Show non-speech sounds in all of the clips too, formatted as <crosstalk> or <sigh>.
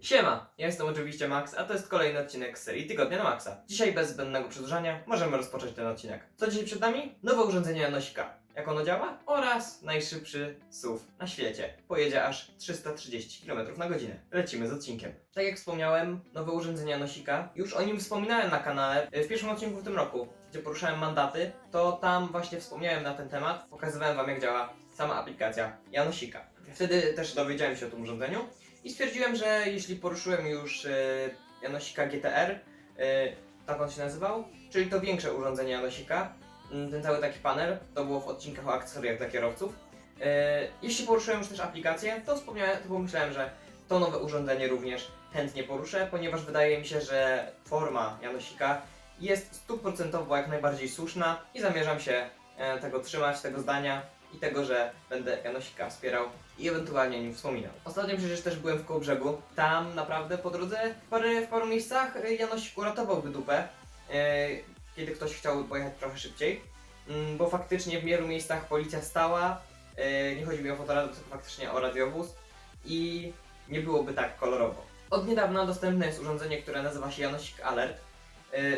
Siema, ja jestem oczywiście Max, a to jest kolejny odcinek z serii Tygodnia na Maxa. Dzisiaj bez zbędnego przedłużania możemy rozpocząć ten odcinek. Co dzisiaj przed nami? Nowe urządzenie Janosika. Jak ono działa? Oraz najszybszy SUV na świecie. Pojedzie aż 330 km na godzinę. Lecimy z odcinkiem. Tak jak wspomniałem, nowe urządzenie Janosika. Już o nim wspominałem na kanale y, w pierwszym odcinku w tym roku, gdzie poruszałem mandaty. To tam właśnie wspomniałem na ten temat. Pokazywałem wam jak działa sama aplikacja Janosika. Wtedy też dowiedziałem się o tym urządzeniu. I stwierdziłem, że jeśli poruszyłem już e, Janosika GTR, e, tak on się nazywał, czyli to większe urządzenie Janosika, ten cały taki panel, to było w odcinkach o akcesoriach dla kierowców. E, jeśli poruszyłem już też aplikację, to wspomniałem, to pomyślałem, że to nowe urządzenie również chętnie poruszę, ponieważ wydaje mi się, że forma Janosika jest stuprocentowo jak najbardziej słuszna i zamierzam się tego trzymać, tego zdania i tego, że będę Janosika wspierał i ewentualnie o nim wspominał. Ostatnio przecież też byłem w Kołbrzegu. Tam naprawdę po drodze w, w paru miejscach y, Janosik uratowałby dupę, e, kiedy ktoś chciał pojechać trochę szybciej. Mm, bo faktycznie w wielu miejscach policja stała, e, nie chodzi mi o fotoradio, tylko faktycznie o radiowóz i nie byłoby tak kolorowo. Od niedawna dostępne jest urządzenie, które nazywa się Janosik Alert.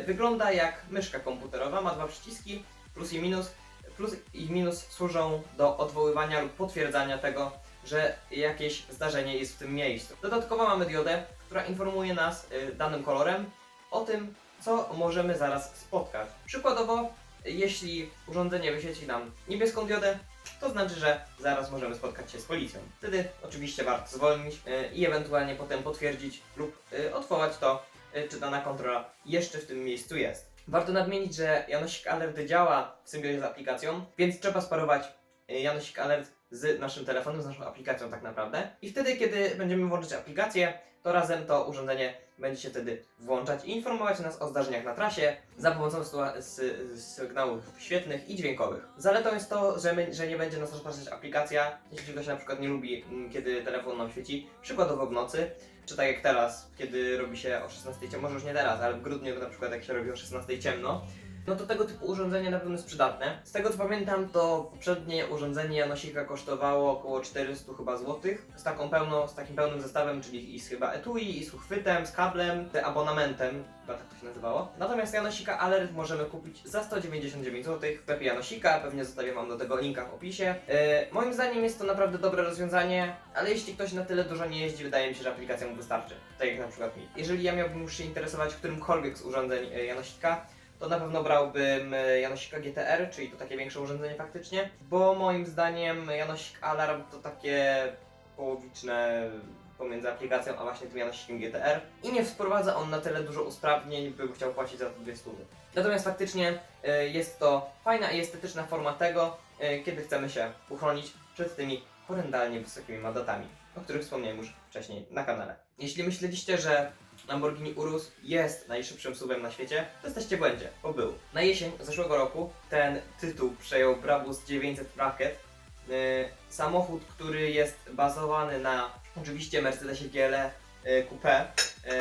Wygląda jak myszka komputerowa, ma dwa przyciski, plus i minus. Plus i minus służą do odwoływania lub potwierdzania tego, że jakieś zdarzenie jest w tym miejscu. Dodatkowo mamy diodę, która informuje nas y, danym kolorem o tym, co możemy zaraz spotkać. Przykładowo, jeśli urządzenie wyświeci nam niebieską diodę, to znaczy, że zaraz możemy spotkać się z policją. Wtedy oczywiście warto zwolnić y, i ewentualnie potem potwierdzić lub y, odwołać to, czy dana kontrola jeszcze w tym miejscu jest. Warto nadmienić, że Janosik Alert działa w symbiozie z aplikacją, więc trzeba sparować Janosik Alert z naszym telefonem, z naszą aplikacją tak naprawdę. I wtedy, kiedy będziemy włączyć aplikację, to razem to urządzenie będzie się wtedy włączać i informować nas o zdarzeniach na trasie za pomocą sygnałów świetnych i dźwiękowych. Zaletą jest to, że, my, że nie będzie nas rozpraszać aplikacja, jeśli ktoś na przykład nie lubi, mm, kiedy telefon nam świeci, przykładowo w nocy, czy tak jak teraz, kiedy robi się o 16 ciemno, może już nie teraz, ale w grudniu na przykład jak się robi o 16 ciemno, no to tego typu urządzenie na pewno jest przydatne. Z tego co pamiętam, to poprzednie urządzenie Janosika kosztowało około 400 chyba złotych, z taką pełną, z takim pełnym zestawem, czyli i z chyba etui, i z uchwytem, z kablem, z abonamentem, chyba tak to się nazywało. Natomiast Janosika Alert możemy kupić za 199 zł w sklepie Janosika, pewnie zostawię wam do tego linka w opisie. E, moim zdaniem jest to naprawdę dobre rozwiązanie, ale jeśli ktoś na tyle dużo nie jeździ, wydaje mi się, że aplikacja mu wystarczy. Tak jak na przykład mi. Jeżeli ja miałbym się interesować którymkolwiek z urządzeń e, Janosika, to na pewno brałbym e, Janosika GTR, czyli to takie większe urządzenie faktycznie, bo moim zdaniem Janosik Alarm to takie połowiczne pomiędzy aplikacją a właśnie tym Janosikiem GTR i nie wprowadza on na tyle dużo usprawnień, bym chciał płacić za to dwie stówy. Natomiast faktycznie e, jest to fajna i estetyczna forma tego, e, kiedy chcemy się uchronić przed tymi horrendalnie wysokimi mandatami, o których wspomniałem już wcześniej na kanale. Jeśli myśleliście, że Lamborghini Urus jest najszybszym SUVem na świecie, to jesteście w błędzie, bo był. Na jesień zeszłego roku ten tytuł przejął Brabus 900 Bracket, yy, samochód, który jest bazowany na oczywiście Mercedesie GLE yy, Coupe yy,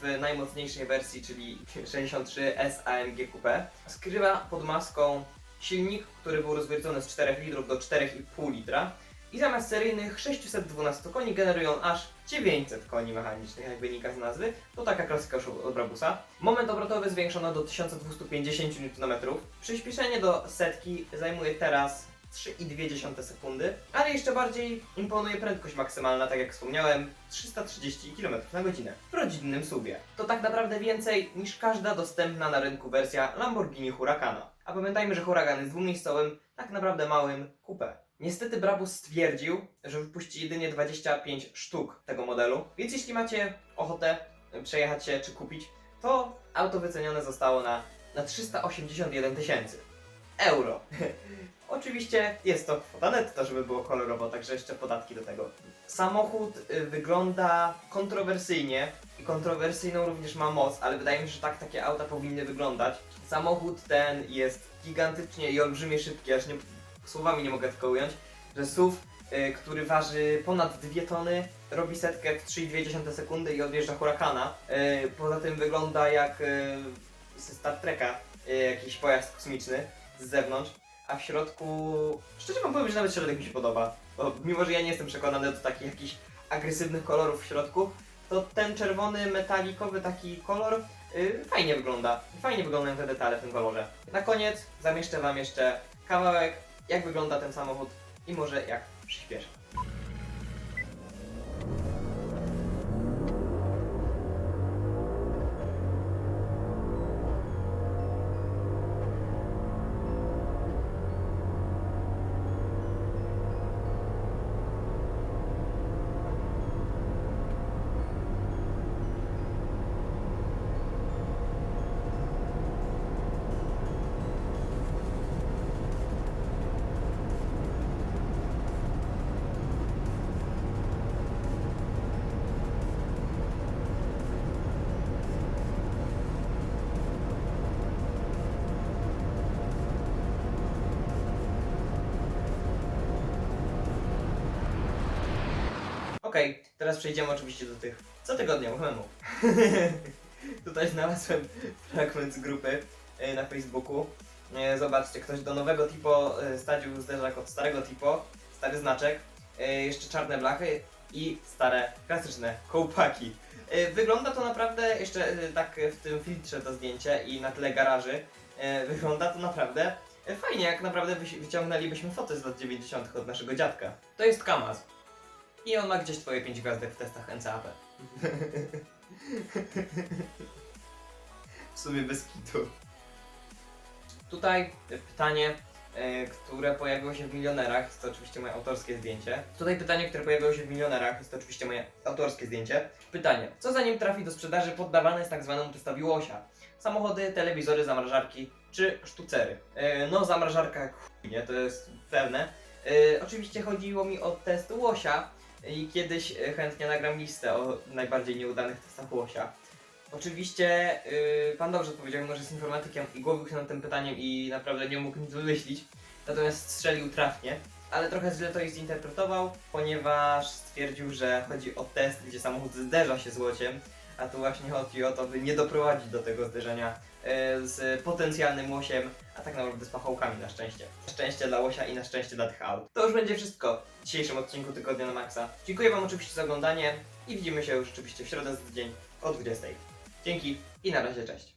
w najmocniejszej wersji, czyli 63 S AMG Coupe. Skrywa pod maską silnik, który był rozwiercony z 4 litrów do 4,5 litra i zamiast seryjnych 612 koni generują aż 900 koni mechanicznych, jak wynika z nazwy. To taka klasyka już od Brabusa. Moment obrotowy zwiększono do 1250 Nm. Przyspieszenie do setki zajmuje teraz 3,2 sekundy, ale jeszcze bardziej imponuje prędkość maksymalna, tak jak wspomniałem, 330 km na godzinę w rodzinnym subie. To tak naprawdę więcej niż każda dostępna na rynku wersja Lamborghini Huracana. A pamiętajmy, że Huracan jest dwumiejscowym, tak naprawdę małym coupé. Niestety Brabus stwierdził, że wypuści jedynie 25 sztuk tego modelu, więc jeśli macie ochotę przejechać się czy kupić, to auto wycenione zostało na, na 381 tysięcy euro. <laughs> Oczywiście jest to kwota netto, żeby było kolorowo, także jeszcze podatki do tego. Samochód y, wygląda kontrowersyjnie i kontrowersyjną również ma moc, ale wydaje mi się, że tak takie auta powinny wyglądać. Samochód ten jest gigantycznie i olbrzymie szybki, aż nie, słowami nie mogę tego ująć, że SUV, y, który waży ponad 2 tony, robi setkę w 3,2 sekundy i odjeżdża Huracana. Y, poza tym wygląda jak y, ze Star Treka, jakiś pojazd kosmiczny z zewnątrz, a w środku, szczerze wam powiem, że nawet środek mi się podoba, bo mimo, że ja nie jestem przekonany do takich jakichś agresywnych kolorów w środku, to ten czerwony, metalikowy taki kolor y, fajnie wygląda. Fajnie wyglądają te detale w tym kolorze. Na koniec zamieszczę Wam jeszcze kawałek, jak wygląda ten samochód i może jak przyspieszę. Okej, teraz przejdziemy oczywiście do tych cotygodniowych memów. <laughs> Tutaj znalazłem fragment z grupy e, na Facebooku. E, Zobaczcie, ktoś do nowego tipo e, stadził zderzak od starego tipo, stary znaczek, e, jeszcze czarne blachy i stare klasyczne kołpaki. Wygląda to naprawdę jeszcze tak w tym filtrze to zdjęcie i na tle garaży. Wygląda to naprawdę fajnie, jak naprawdę wyciągnęlibyśmy foty z lat 90. od naszego dziadka. To jest Kamaz. I on ma gdzieś twoje 5 gwiazdek w testach NCAP. w sumie bez kitu. Tutaj pytanie, e, które pojawiło się w milionerach. Jest to oczywiście moje autorskie zdjęcie. Tutaj pytanie, które pojawiło się w milionerach. Jest to oczywiście moje autorskie zdjęcie. Pytanie. Co zanim trafi do sprzedaży poddawane jest tak zwanemu testowi łosia? Samochody, telewizory, zamrażarki czy sztucery? E, no zamrażarka jak chuj, nie? To jest pewne. E, oczywiście chodziło mi o test łosia i kiedyś e, chętnie nagram listę o najbardziej nieudanych testach łosia. Oczywiście yy, pan dobrze powiedział, że jest informatykiem i głowił się nad tym pytaniem i naprawdę nie mógł nic wymyślić, natomiast strzelił trafnie, ale trochę źle to i zinterpretował, ponieważ stwierdził, że chodzi o test, gdzie samochód zderza się z łociem, a tu właśnie chodzi o to, by nie doprowadzić do tego zderzenia z potencjalnym łosiem, a tak naprawdę z pachołkami na szczęście. Na szczęście dla łosia i na szczęście dla tych aut. To już będzie wszystko w dzisiejszym odcinku Tygodnia na Maxa. Dziękuję Wam oczywiście za oglądanie i widzimy się już oczywiście w środę za tydzień o 20. Dzięki i na razie, cześć.